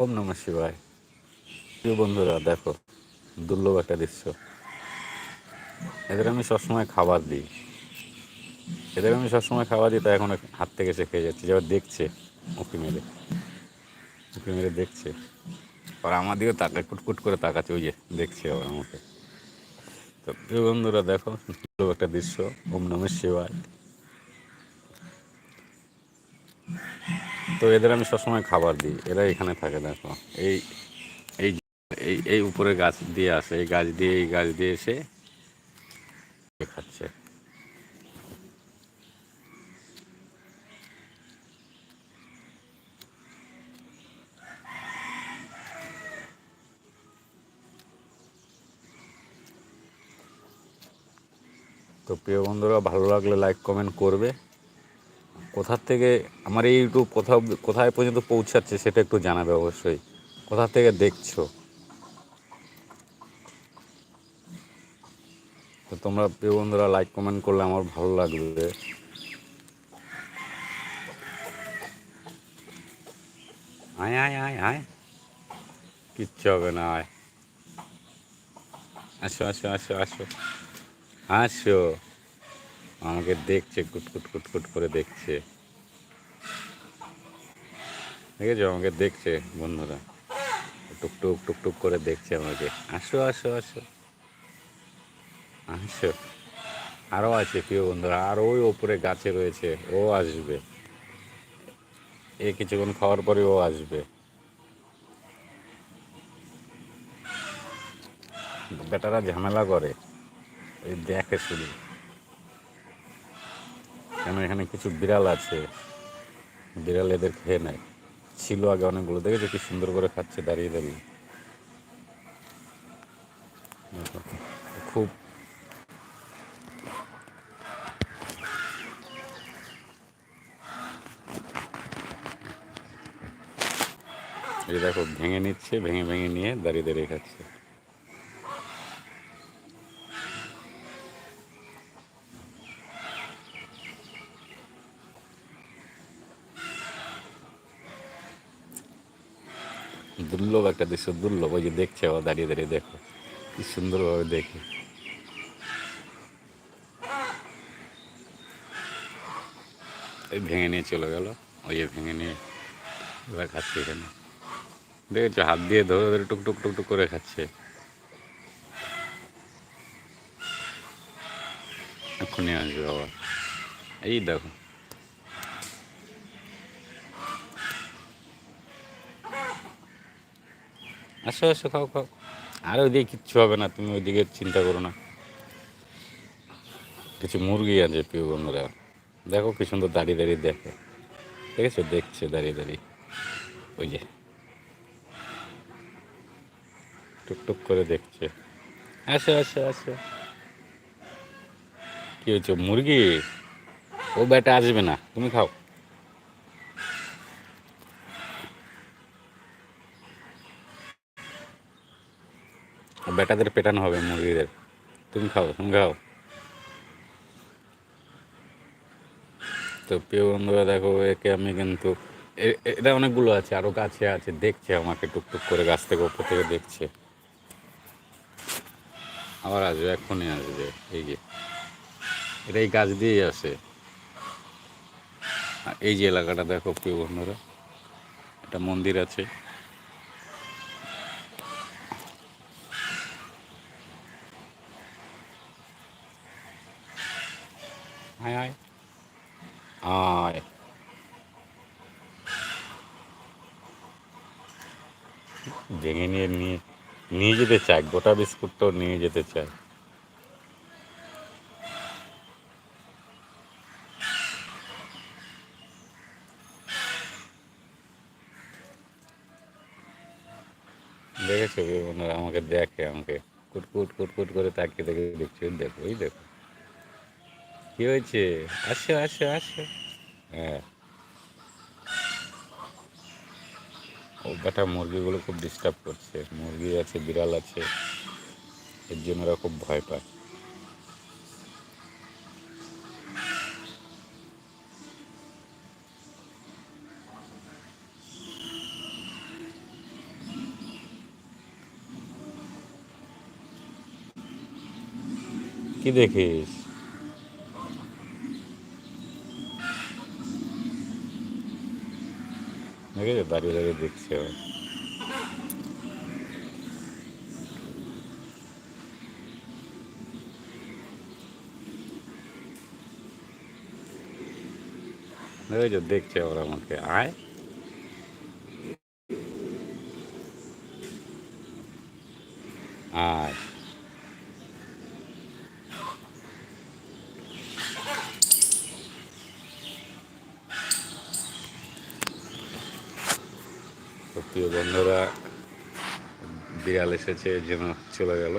ওম নমঃ শিবায়। প্রিয় বন্ধুরা, দেখো, দুর্লভ একটা দৃশ্য। এদের আমি সবসময় খাবার দিই। এদের আমি সবসময় খাবার দিই তা এখন হাত থেকে এসে খেয়ে যাচ্ছে। যাবার দেখছে, উঁকি মেরে। উঁকি মেরে দেখছে। আর আমার দিকে তাকায় কুটকুট করে তাকাচ্ছে, ওই যে দেখছে আবার আমাকে। তো প্রিয় বন্ধুরা, দেখো, দুর্লভ একটা দৃশ্য। ওম নমঃ শিবায়। তো এদের আমি সবসময় খাবার দিই। এরা এখানে থাকে, দেখো। এই এই এই এই উপরে গাছ দিয়ে আসে, এই গাছ দিয়ে, এই গাছ দিয়ে এসে খাচ্ছে। তো প্রিয় বন্ধুরা, ভালো লাগলে লাইক কমেন্ট করবে। কোথার থেকে আমার এই ইউটিউব কোথাও, কোথায় পর্যন্ত পৌঁছাচ্ছে সেটা একটু জানাবে অবশ্যই। কোথা থেকে দেখছ? তো তোমরা প্রিয় বন্ধুরা লাইক কমেন্ট করলে আমার ভালো লাগবে। আয় আয় আয় আয়। কিচ্ছু হবে না, আয়। আসো আসো আসো আসো। আসো। আমাকে দেখছে কুটকুট কুটকুট করে দেখছে। দেখেছ? আমাকে দেখছে বন্ধুরা। টুকটুক টুকটুক করে দেখছে আমাকে। আসো আসো আসো। আসো। আরও আছে, প্রিয় বন্ধুরা। আর ওই ওপরে গাছে রয়েছে। ও আসবে। এ কিছুক্ষণ খাওয়ার পরে ও আসবে। বেটারা ঝামেলা করে। এই দেখে শুধু কেন এখানে কিছু বিড়াল আছে? বিড়াল এদের খেয়ে নেয়। ছিল আগে অনেকগুলো। দেখেছ কি সুন্দর করে খাচ্ছে দাঁড়িয়ে দাঁড়িয়ে? খুব দেখো, ভেঙে নিচ্ছে, ভেঙে ভেঙে নিয়ে দাঁড়িয়ে দাঁড়িয়ে খাচ্ছে। দুর্লভ একটা দৃশ্য, দুর্লভ। ওই যে দেখছে আবার দাঁড়িয়ে দাঁড়িয়ে, দেখো। কি সুন্দরভাবে দেখে। এই ভেঙে নিয়ে চলে গেল। ওই যে ভেঙে নিয়ে এবার খাচ্ছে এখানে। দেখেছ? হাত দিয়ে ধরে ধরে টুক টুক টুক টুক করে খাচ্ছে। এক্ষুনি আসবে আবার। এই দেখো। আসো আসো, খাও খাও। আর ওইদিকে কিচ্ছু হবে না, তুমি ওইদিকে চিন্তা করো না। কিছু মুরগি আছে, প্রিয় বন্ধুরা। দেখো কি সুন্দর দাঁড়িয়ে দাঁড়িয়ে দেখে। দেখেছ? দেখছে দাঁড়িয়ে দাঁড়িয়ে। ওই যে। টুকটুক করে দেখছে। আসো আসো আসো। কি হয়েছে? মুরগি? ও বেটা আসবে না, তুমি খাও। বেটাদের পেটানো হবে মুরগিদের। তুমি খাও তুমি খাও। তো প্রিয় বন্ধুরা, দেখো, একে আমি কিন্তু এটা অনেকগুলো আছে আরও গাছে আছে, দেখছে আমাকে টুকটুক করে, গাছ থেকে ওপর থেকে দেখছে। আবার আসবে, এক্ষুনি আসবে, এই যে। এটা এই গাছ দিয়েই আসে এই যে এলাকাটা, দেখো প্রিয় বন্ধুরা, একটা মন্দির আছে। আয় আয় আয় ভেঙে নিয়ে নিয়ে নিয়ে যেতে চায়, গোটা বিস্কুটটাও নিয়ে যেতে চায়। দেখেছ আমাকে দেখে, আমাকে কুটকুট কুটকুট করে তাকিয়ে দেখে দেখছি, দেখো ওই দেখো। কি হয়েছে? আসো আসো আসো। হ্যাঁ। ও বেটা মুরগিগুলো খুব ডিস্টার্ব করছে। মুরগি আছে, বিড়াল আছে। এর জন্য ওরা খুব ভয় পায়। কি দেখিস? দেখেছ দাঁড়িয়ে দাঁড়িয়ে দেখছে ও। দেখেছ দেখছে ওরা আমাকে আয় আয় তো প্রিয় বন্ধুরা বিড়াল এসেছে যেন চলে গেল।